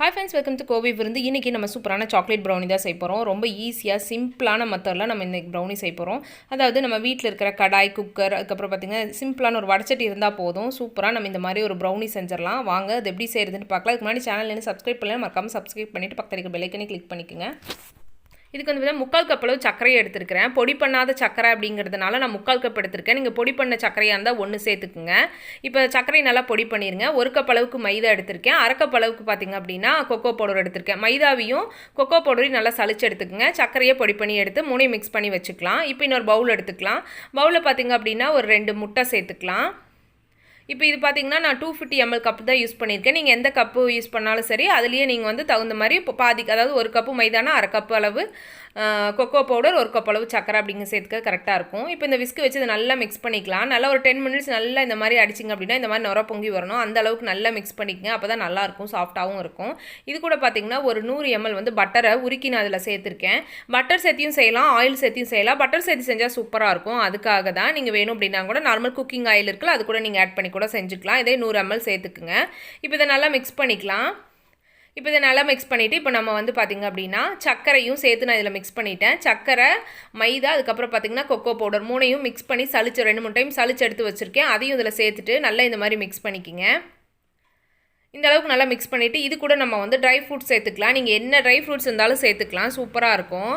Hi friends welcome to கோவி விருந்து. இன்றைக்கி நம்ம சூப்பரான சாக்லேட் ப்ரௌனி தான் செய்ய போகிறோம் ரொம்ப ஈஸியாக சிம்பிளான மெத்தடில் நம்ம இந்த ப்ரௌனி செய்ய போகிறோம் அதாவது நம்ம வீட்டில் இருக்கிற கடாய் குக்கர் அதுக்கப்புறம் பார்த்திங்கன்னா சிம்பிளான ஒரு வடச்சட்டி இருந்தால் போதும். சூப்பராக நம்ம இந்த மாதிரி ஒரு ப்ரௌனி செஞ்சிடலாம். வாங்க அது எப்படி செய்கிறதுன்னு பார்க்கலாம். அதுக்கு முன்னாடி சேனல் சப்ஸ்கிரைப் பண்ணலாம் மறக்காமல் சப்ஸ்கிரைப் பண்ணிவிட்டு பக்கத்தில் இருக்க பெல்லைக்கனே கிளிக் பண்ணிக்கோங்க. இதுக்கு வந்து பார்த்தீங்கன்னா முக்கால் கப் அளவு சர்க்கரையை எடுத்துருக்கிறேன். பொடி பண்ணாத சர்க்கரை அப்படிங்கிறதுனால நான் முக்கால் கப் எடுத்திருக்கேன். நீங்கள் பொடி பண்ண சர்க்கரையாக இருந்தால் ஒன்று சேர்த்துக்குங்க. இப்போ சர்க்கரை நல்லா பொடி பண்ணிடுங்க ஒரு கப் அளவுக்கு மைதா எடுத்திருக்கேன். அரை கப் அளவுக்கு பார்த்தீங்க அப்படின்னா கொக்கோ பவுடர் எடுத்திருக்கேன். மைதாவையும் கொக்கோ பவுடரையும் நல்லா சளிச்சு எடுத்துக்கோங்க. சர்க்கரையை பொடி பண்ணி எடுத்து மூணையும் மிக்ஸ் பண்ணி வச்சுக்கலாம். இப்போ இன்னொரு பவுல் எடுத்துக்கலாம். பவுலில் பார்த்தீங்க அப்படின்னா ஒரு ரெண்டு முட்டை சேர்த்துக்கலாம். இப்போ இது பார்த்தீங்கன்னா நான் டூ ஃபிஃப்டி எம்எல் கப் தான் யூஸ் பண்ணியிருக்கேன். நீங்கள் எந்த கப்பு யூஸ் பண்ணாலும் சரி அதுலேயே நீங்கள் வந்து தகுந்த மாதிரி இப்போ பாதி அதாவது ஒரு கப்பு மைதானா அரை கப்பு அளவு கொக்கோ பவுடர் ஒரு கப் அளவு சக்கரை அப்படிங்க சேர்த்துக்க கரெக்டாக இருக்கும். இப்போ இந்த விஸ்க்கு வச்சு இதை நல்லா மிக்ஸ் பண்ணிக்கலாம். நல்லா ஒரு டென் மினிட்ஸ் நல்லா இந்த மாதிரி அடிச்சிங்க அப்படின்னா இந்த மாதிரி நுர பொங்கி வரணும். அந்த அளவுக்கு நல்லா மிக்ஸ் பண்ணிக்கங்க. அப்போ தான் நல்லாயிருக்கும் சாஃப்டாகவும் இருக்கும். இது கூட பார்த்தீங்கன்னா ஒரு நூறு எம்எல் வந்து பட்டரை உருக்கி நான் அதில் சேர்த்துருக்கேன். பட்டர் சேர்த்தியும் செய்யலாம் ஆயில் சேர்த்தியும் செய்யலாம். பட்டர் சேர்த்தி செஞ்சால் சூப்பராக இருக்கும். அதுக்காக தான் நீங்கள் வேணும் அப்படின்னா கூட நார்மல் குக்கிங் ஆயில் இருக்குல்ல அது கூட நீங்கள் ஆட் பண்ணி கூட செஞ்சுக்கலாம். இதே நூறு எம்எல் சேர்த்துக்குங்க. இப்போ இதை நல்லா மிக்ஸ் பண்ணிக்கலாம். இப்போ இதை நல்லா மிக்ஸ் பண்ணிவிட்டு இப்போ நம்ம வந்து பார்த்திங்க அப்படின்னா சர்க்கரையும் சேர்த்து நான் இதில் மிக்ஸ் பண்ணிட்டேன். சர்க்கரை மைதா அதுக்கப்புறம் பார்த்திங்கன்னா கொக்கோ பவுடர் மூணையும் மிக்ஸ் பண்ணி சளிச்சு ரெண்டு மூணு டைம் சளிச்சு எடுத்து வச்சுருக்கேன். அதையும் இதில் சேர்த்துட்டு நல்லா இந்த மாதிரி மிக்ஸ் பண்ணிக்கிங்க. இந்த அளவுக்கு நல்லா மிக்ஸ் பண்ணிவிட்டு இது கூட நம்ம வந்து ட்ரை ஃப்ரூட்ஸ் சேர்த்துக்கலாம். நீங்கள் என்ன ட்ரை ஃப்ரூட்ஸ் இருந்தாலும் சேர்த்துக்கலாம். சூப்பராக இருக்கும்.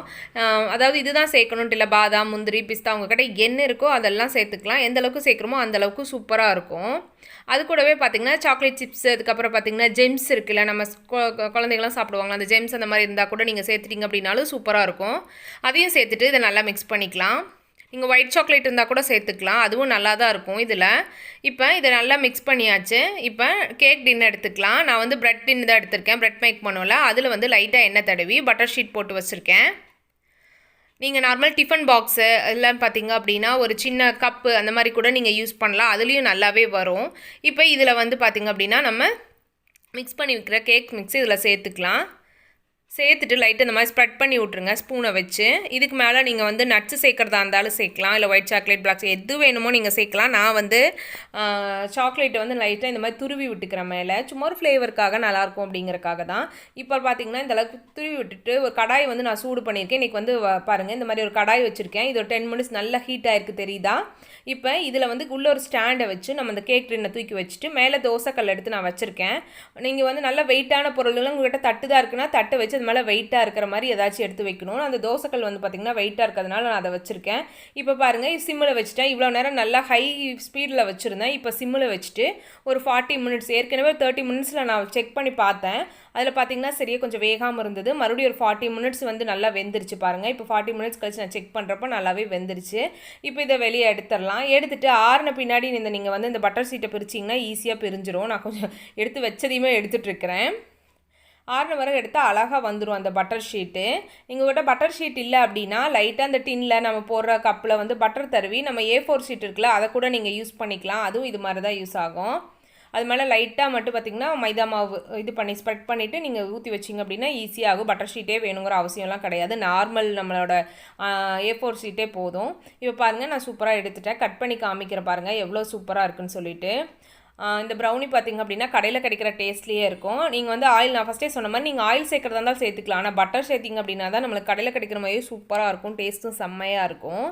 அதாவது இதுதான் சேர்க்கணுன்ட்டு இல்லை பாதாம் முந்திரி பிஸ்தா உங்ககிட்ட என்ன இருக்கோ அதெல்லாம் சேர்த்துக்கலாம். எந்த அளவுக்கு சேர்க்குறோமோ அந்த அளவுக்கு சூப்பராக இருக்கும். அது கூடவே பார்த்திங்கன்னா சாக்லேட் சிப்ஸ் அதுக்கப்புறம் பார்த்திங்கன்னா ஜெம்ஸ் இருக்குல்ல நம்ம குழந்தைங்களாம் சாப்பிடுவாங்க அந்த ஜெம்ஸ் அந்த மாதிரி இருந்தால் கூட நீங்கள் சேர்த்துட்டிங்க அப்படின்னாலும் சூப்பராக இருக்கும். அதையும் சேர்த்துட்டு இதை நல்லா மிக்ஸ் பண்ணிக்கலாம். நீங்கள் ஒயிட் சாக்லேட் இருந்தால் கூட சேர்த்துக்கலாம். அதுவும் நல்லா தான் இருக்கும் இதில். இப்போ இதை நல்லா மிக்ஸ் பண்ணியாச்சு. இப்போ கேக் டின் எடுத்துக்கலாம். நான் வந்து ப்ரெட் டின் தான் எடுத்திருக்கேன். ப்ரெட் மேக் பண்ணுவோம்ல அதில் வந்து லைட்டாக எண்ணெய் தடவி பட்டர் ஷீட் போட்டு வச்சுருக்கேன். நீங்கள் நார்மல் டிஃபன் பாக்ஸு எல்லாம் பார்த்தீங்க அப்படின்னா ஒரு சின்ன கப்பு அந்த மாதிரி கூட நீங்கள் யூஸ் பண்ணலாம். அதுலேயும் நல்லாவே வரும். இப்போ இதில் வந்து பார்த்திங்க அப்படின்னா நம்ம மிக்ஸ் பண்ணி வைக்கிற கேக் மிக்ஸ் இதில் சேர்த்துக்கலாம். சேர்த்துட்டு லைட்டு இந்த மாதிரி ஸ்ப்ரெட் பண்ணி விட்ருங்க ஸ்பூனை வச்சு. இதுக்கு மேலே நீங்கள் வந்து நட்ஸு சேர்க்குறதா இருந்தாலும் சேர்க்கலாம் இல்லை ஒயிட் சாக்லேட் பிளாக்ஸ் எது வேணுமோ நீங்கள் சேர்க்கலாம். நான் வந்து சாக்லேட்டை வந்து லைட்டாக இந்த மாதிரி துருவி விட்டுக்கிற மேலே. சும்மா ஒரு ஃப்ளேவருக்காக நல்லாயிருக்கும் அப்படிங்கிறக்காக தான். இப்போ பார்த்தீங்கன்னா இந்த அளவுக்கு துருவி விட்டுட்டு ஒரு கடாய் வந்து நான் சூடு பண்ணியிருக்கேன். இன்றைக்கி வந்து பாருங்கள் இந்த மாதிரி ஒரு கடாய் வச்சுருக்கேன். இது ஒரு டென் மினிட்ஸ் நல்லா ஹீட் ஆகிருக்கு தெரியுதா? இப்போ இதில் வந்து உள்ளே ஒரு ஸ்டாண்டை வச்சு நம்ம அந்த கேக் டின்னை தூக்கி வச்சுட்டு மேலே தோசைக்கல் எடுத்து நான் வச்சுருக்கேன். நீங்கள் வந்து நல்ல வெயிட்டான பொருள்லாம் உங்கள்கிட்ட தட்டு தான் இருக்குன்னா தட்டை வச்சு அது மேலே வெயிட்டாக இருக்கிற மாதிரி ஏதாச்சும் எடுத்து வைக்கணும். அந்த தோசைக்கல் வந்து பார்த்திங்கன்னா வெயிட்டாக இருக்கிறதுனால நான் அதை வச்சுருக்கேன். இப்போ பாருங்கள் சிம்மில் வச்சுட்டேன். இவ்வளோ நேரம் நல்லா ஹை ஸ்பீடில் வச்சுருந்தேன். இப்போ சிம்மில் வச்சுட்டு ஒரு ஃபார்ட்டி மினிட்ஸ் ஏற்கனவே தேர்ட்டி மினிட்ஸில் நான் செக் பண்ணி பார்த்தேன். அதில் பார்த்தீங்கன்னா சரியாக கொஞ்சம் வேகாமல் இருந்தது. மறுபடியும் ஒரு ஃபார்ட்டி மினிட்ஸ் வந்து நல்லா வெந்துருச்சு பாருங்கள் இப்போ ஃபார்ட்டி மினிட்ஸ் கழிச்சு நான் செக் பண்ணுறப்போ நல்லாவே வெந்துருச்சு. இப்போ இதை வெளியே எடுத்துடலாம். எடுத்துகிட்டு ஆறின பின்னாடி இந்த நீங்கள் வந்து இந்த பட்டர் சீட்டை பிரிச்சிங்கன்னா ஈஸியாக பிரிஞ்சிரும். நான் கொஞ்சம் எடுத்து வச்சதையுமே எடுத்துகிட்ருக்கிறேன் ஆறுன வரை எடுத்தால் அழகாக வந்துடும் அந்த பட்டர் ஷீட்டு எங்கள்கிட்ட பட்டர் ஷீட் இல்லை அப்படின்னா லைட்டாக அந்த டின்னில் நம்ம போடுற கப்பில் வந்து பட்டர் தருவி நம்ம ஏ ஃபோர் ஷீட் இருக்குல்ல அதை கூட நீங்கள் யூஸ் பண்ணிக்கலாம். அதுவும் இது மாதிரி தான் யூஸ் ஆகும். அது மேலே லைட்டாக மட்டும் பார்த்திங்கன்னா மைதா மாவு இது பண்ணி ஸ்ப்ரெட் பண்ணிவிட்டு நீங்கள் ஊற்றி வச்சிங்க அப்படின்னா ஈஸியாகும் பட்டர் ஷீட்டே வேணுங்கிற அவசியம்லாம் கிடையாது. நார்மல் நம்மளோட ஏ ஃபோர் ஷீட்டே போதும். இப்போ பாருங்கள் நான் சூப்பராக எடுத்துட்டேன். கட் பண்ணி காமிக்கிற பாருங்கள் எவ்வளோ சூப்பராக இருக்குன்னு சொல்லிட்டு. இந்த ப்ரௌனி பார்த்திங்க அப்படின்னா கடையில் கிடைக்கிற டேஸ்ட்லேயே இருக்கும். நீங்கள் வந்து ஆயில் நான் ஃபஸ்ட்டே சொன்ன மாதிரி நீங்கள் ஆயில் சேர்க்குறதா இருந்தாலும் சேர்த்துக்கலாம். ஆனால் பட்டர் சேர்த்திங்க அப்படின்னா தான் நம்மளுக்கு கடையில் கிடைக்கிற மாதிரியே சூப்பராக இருக்கும். டேஸ்ட்டும் செம்மையாக இருக்கும்.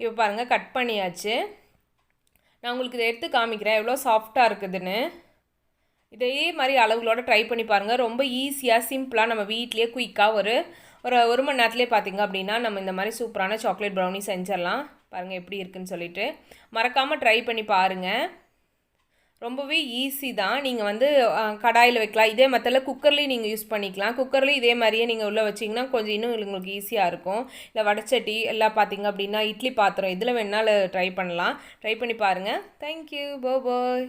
இப்போ பாருங்கள் கட் பண்ணியாச்சு. நான் உங்களுக்கு இதை எடுத்து காமிக்கிறேன். எவ்வளோ சாஃப்டாக இருக்குதுன்னு. இதே மாதிரி அளவுகளோட ட்ரை பண்ணி பாருங்கள் ரொம்ப ஈஸியாக சிம்பிளாக நம்ம வீட்லேயே குயிக்காக ஒரு ஒரு ஒரு மணி நேரத்துலேயே பார்த்திங்க அப்படின்னா நம்ம இந்த மாதிரி சூப்பரான சாக்லேட் ப்ரௌனி செஞ்சிடலாம். பாருங்கள் எப்படி இருக்குன்னு சொல்லிட்டு. மறக்காமல் ட்ரை பண்ணி பாருங்கள் ரொம்பவே ஈஸி தான். நீங்கள் வந்து கடாயில் வைக்கலாம். இதே மற்றல குக்கர்லேயும் நீங்கள் யூஸ் பண்ணிக்கலாம். குக்கர்லேயும் இதே மாதிரியே நீங்கள் உள்ளே வச்சிங்கன்னா கொஞ்சம் இன்னும் உங்களுக்கு ஈஸியாக இருக்கும். இல்லை வடச்சட்டி எல்லாம் பார்த்தீங்க அப்படின்னா இட்லி பாத்திரம் இதில் வேணாலும் ட்ரை பண்ணலாம். ட்ரை பண்ணி பாருங்கள் தேங்க்யூ போ பாய்